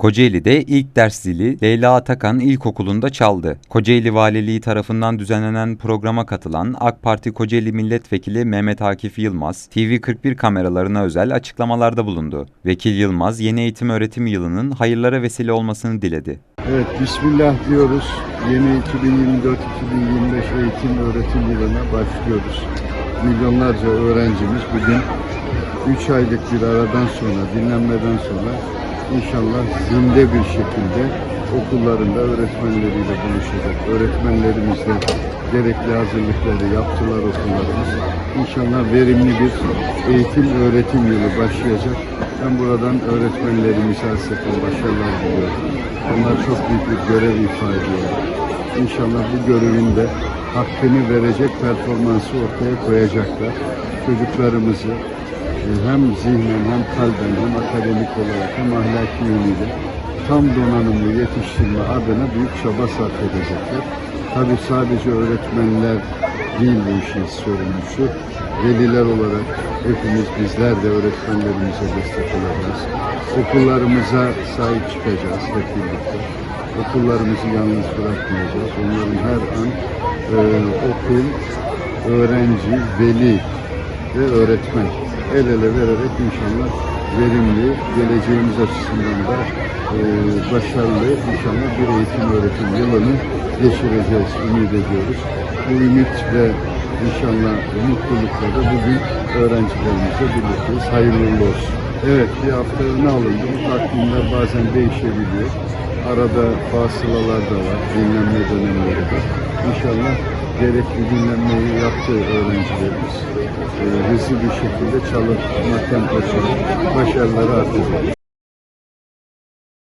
Kocaeli'de ilk ders zili Leyla Atakan İlkokulu'nda çaldı. Kocaeli Valiliği tarafından düzenlenen programa katılan AK Parti Kocaeli Milletvekili Mehmet Akif Yılmaz, TV41 kameralarına özel açıklamalarda bulundu. Vekil Yılmaz, yeni eğitim öğretim yılının hayırlara vesile olmasını diledi. Evet, Bismillah diyoruz. Yeni 2024-2025 eğitim öğretim yılına başlıyoruz. Milyonlarca öğrencimiz bugün 3 aylık bir aradan sonra, dinlenmeden sonra inşallah zinde bir şekilde okullarında öğretmenleriyle buluşacak. Öğretmenlerimizle gerekli hazırlıkları yaptılar okullarımız. İnşallah verimli bir eğitim öğretim yılı başlayacak. Ben buradan öğretmenlerimize hasreten başarılar diliyorum. Onlar çok büyük bir görev ifade ediyorlar. İnşallah bu görevinde hakkını verecek performansı ortaya koyacaklar. Çocuklarımızı hem zihnen hem kalben hem akademik olarak hem ahlaki yönüyle tam donanımlı yetiştirme adına büyük çaba sarf edecekler. Tabi sadece öğretmenler değil bu işin sorumlusu. Veliler olarak hepimiz bizler de öğretmenlerimize destek olacağız. Okullarımıza sahip çıkacağız hep birlikte. Okullarımızı yalnız bırakmayacağız. Onların her an e, okul, öğrenci, veli ve öğretmen el ele vererek inşallah verimli, geleceğimiz açısından da e, başarılı inşallah bir eğitim öğretim yılını geçireceğiz, ümit ediyoruz. Bu ümit ve inşallah mutlulukla da bugün öğrencilerimizle birlikteyiz. Hayırlı olsun. Evet bir hafta ne alındı? Bu bazen değişebiliyor. Arada fasılalar da var, dinlenme dönemleri de. İnşallah gerekli dinlenmeyi yaptı öğrencilerimiz. Ee, hızlı bir şekilde çalışma temposu, başarıları artacak.